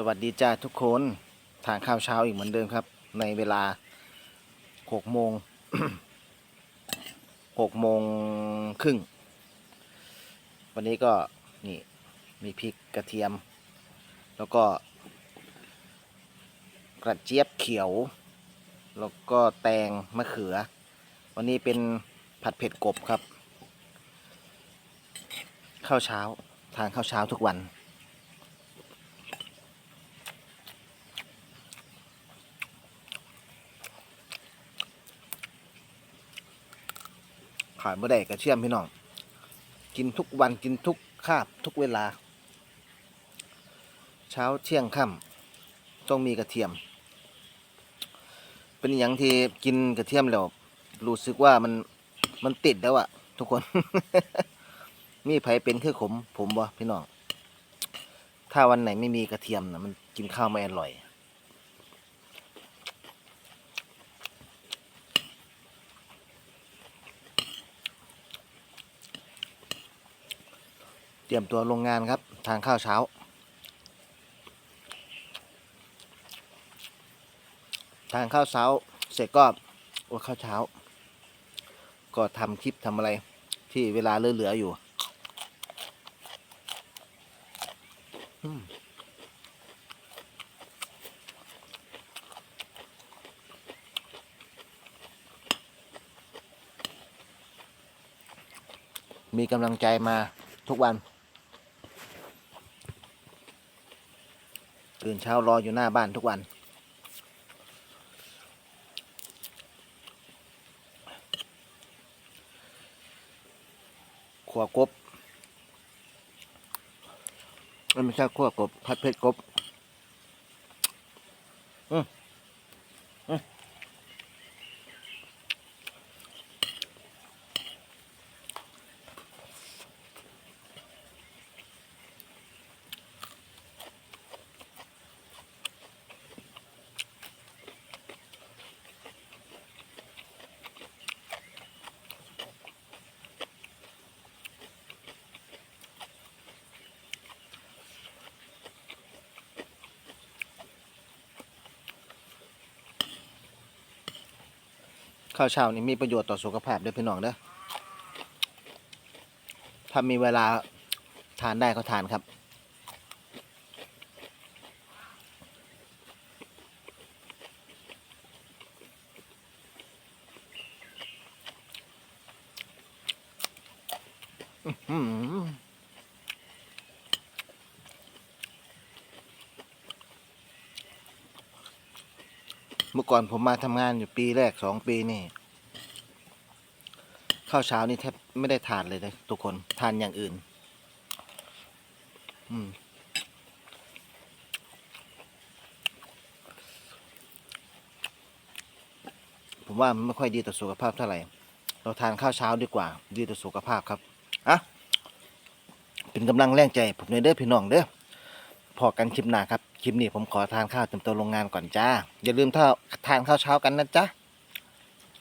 สวัสดีจ้าทุกคนทานข้าวเช้าอีกเหมือนเดิมครับ ในเวลาหกโมงหกโมงครึ่ง วันนี้ก็นี่มีพริกกระเทียม แล้วก็ กระเจี๊ยบเขียว แล้วก็แตงมะเขือ วันนี้เป็นผัดเผ็ดกบครับ ข้าวเช้าทานข้าวเช้าทุกวัน ขายบ่ได้กระเชื่อมพี่น้อง กินทุกวันกินทุกคาบทุกเวลา เช้าเที่ยงค่ำต้องมีกระเทียม เป็นอย่างที่กินกระเทียมแล้วรู้สึกว่ามันมันติดแล้วอะทุกคน มีไผเป็นคือขม ผมบ่พี่น้อง ถ้าวันไหนไม่มีกระเทียมนะมันกินข้าวไม่อร่อย เตรียมตัวลงงานครับ ทานข้าวเช้า ทานข้าวเช้า เสร็จก็โอ้ข้าวเช้า ก็ทำคลิปทำอะไรที่เวลาเหลือๆอยู่มมีกำลังใจมาทุกวัน ตื่นเช้ารออยู่หน้าบ้านทุกวัน ขัวกบไม่ใช่ขัวกบ พัดเพชรกบ อืม ข้าวเช้านี่มีประโยชน์ต่อสุขภาพด้วยพี่น้องเด้อถ้ามีเวลาทานได้ก็ทานครับ อื้อ เมื่อก่อนผมมาทำงานอยู่ปีแรกสองปีนี่ข้าวเช้านี่แทบไม่ได้ทานเลยนะทุกคนทานอย่างอื่น อืมผมว่ามันไม่ค่อยดีต่อสุขภาพเท่าไหร่ เราทานข้าวเช้าดีกว่า ดีต่อสุขภาพครับ อะ เป็นกำลังแรงใจ ผมในเด้อพี่น้องเด้อพอกันคลิปหน้าครับ คลิปนี้ผมขอทานข้าวเต็มตัวโรงงานก่อนจ้า อย่าลืมถ้า ทานข้าวเช้ากันนะจ๊ะ